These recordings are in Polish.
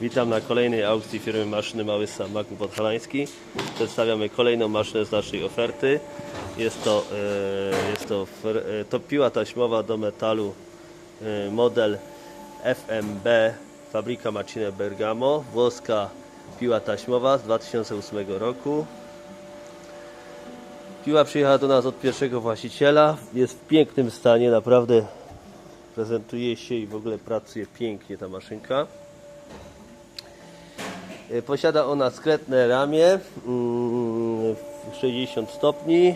Witam na kolejnej aukcji firmy Maszyny Mały Sam Maku Podhalański. Przedstawiamy kolejną maszynę z naszej oferty. Jest to, e, jest to, e, to piła taśmowa do metalu e, model FMB Fabryka Macine Bergamo. Włoska piła taśmowa z 2008 roku. Piła przyjechała do nas od pierwszego właściciela. Jest w pięknym stanie, naprawdę prezentuje się i w ogóle pracuje pięknie ta maszynka. Y, Posiada ona skrętne ramię mm, w 60 stopni.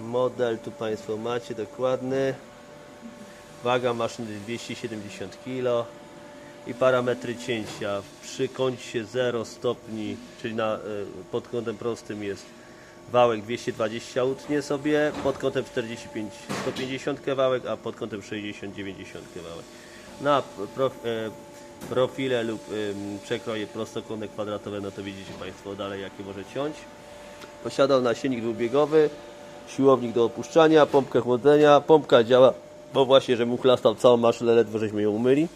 Model tu Państwo macie dokładny. Waga maszyny 270 kg i parametry cięcia przy kącie 0 stopni, czyli na, y, pod kątem prostym jest wałek 220 utnie sobie, pod kątem 45 150 wałek, a pod kątem 60 90 wałek. Na prof, e, profile lub przekroje prostokątne kwadratowe, no to widzicie Państwo dalej jakie może ciąć. Posiadał nasiennik dwubiegowy, siłownik do opuszczania, pompkę chłodzenia. Pompka działa, bo właśnie, że mu chlastał całą maszynę, ledwo żeśmy ją umyli.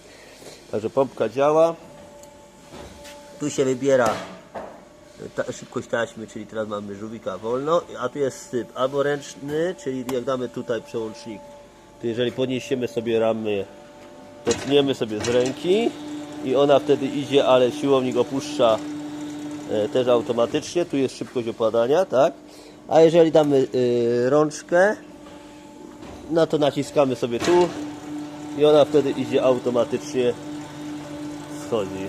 Także pompka działa. Tu się wybiera ta, szybkość taśmy, czyli teraz mamy żółwika wolno, a tu jest styp albo ręczny, czyli jak damy tutaj przełącznik, to jeżeli podniesiemy sobie ramy, to tniemy sobie z ręki i ona wtedy idzie, ale siłownik opuszcza e, też automatycznie, tu jest szybkość opadania, tak? A jeżeli damy y, rączkę, no to naciskamy sobie tu i ona wtedy idzie automatycznie schodzi.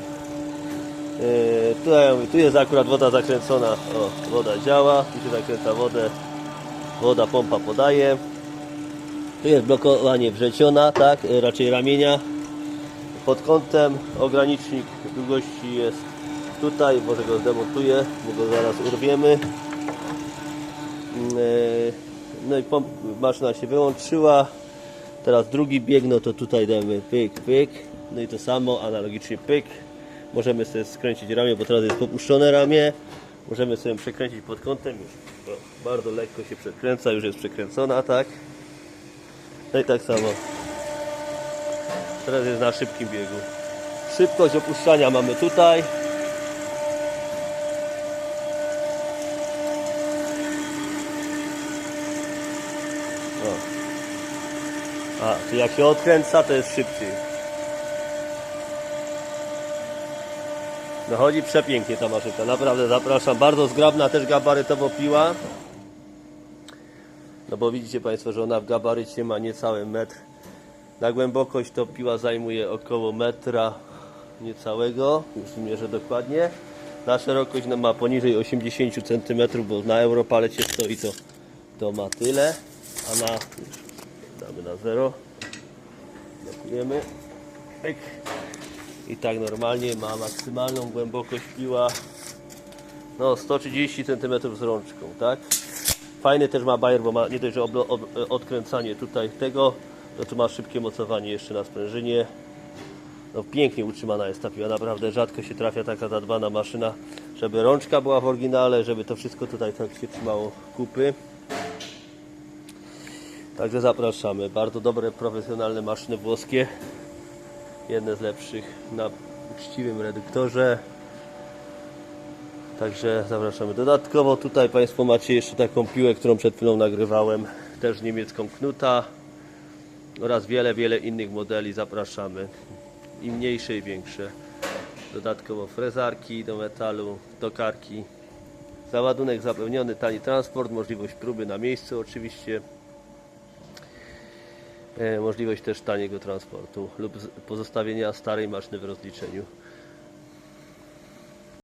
Yy, tutaj, tu jest akurat woda zakręcona, o, woda działa, tu się zakręca wodę, woda pompa podaje. Tu jest blokowanie wrzeciona, tak, raczej ramienia. Pod kątem ogranicznik długości jest tutaj, może go zdemontuję, bo go zaraz urwiemy. Yy, No i maszyna się wyłączyła. Teraz drugi bieg, no to tutaj damy pyk, pyk. No i to samo, analogicznie pyk. Możemy sobie skręcić ramię, bo teraz jest popuszczone ramię. Możemy sobie przekręcić pod kątem. Już bardzo lekko się przekręca, już jest przekręcona, tak? No i tak samo. Teraz jest na szybkim biegu. Szybkość opuszczania mamy tutaj. O. A, tu jak się odkręca, to jest szybciej. No chodzi przepięknie ta maszynka, naprawdę zapraszam. Bardzo zgrabna też gabarytowo piła. No bo widzicie Państwo, że ona w gabarycie ma niecały metr. Na głębokość to piła zajmuje około metra niecałego, już mierzę dokładnie. Na szerokość no, ma poniżej 80 cm, bo na Europalecie stoi to, to ma tyle, a na damy na zero. Blokujemy. Pyk. I tak normalnie ma maksymalną głębokość piła no 130 cm z rączką, tak? Fajny też ma bajer, bo ma nie dość, że odkręcanie tutaj tego, to tu ma szybkie mocowanie jeszcze na sprężynie. No pięknie utrzymana jest ta piła, naprawdę rzadko się trafia taka zadbana maszyna, żeby rączka była w oryginale, żeby to wszystko tutaj tak się trzymało kupy. Także zapraszamy. Bardzo dobre, profesjonalne maszyny włoskie. Jedne z lepszych na uczciwym reduktorze. Także zapraszamy. Dodatkowo tutaj Państwo macie jeszcze taką piłę, którą przed chwilą nagrywałem. Też niemiecką Knuta oraz wiele, wiele innych modeli. Zapraszamy. I mniejsze i większe. Dodatkowo frezarki do metalu, tokarki. Załadunek zapewniony, tani transport, możliwość próby na miejscu oczywiście. E, możliwość też taniego transportu lub pozostawienia starej maszyny w rozliczeniu.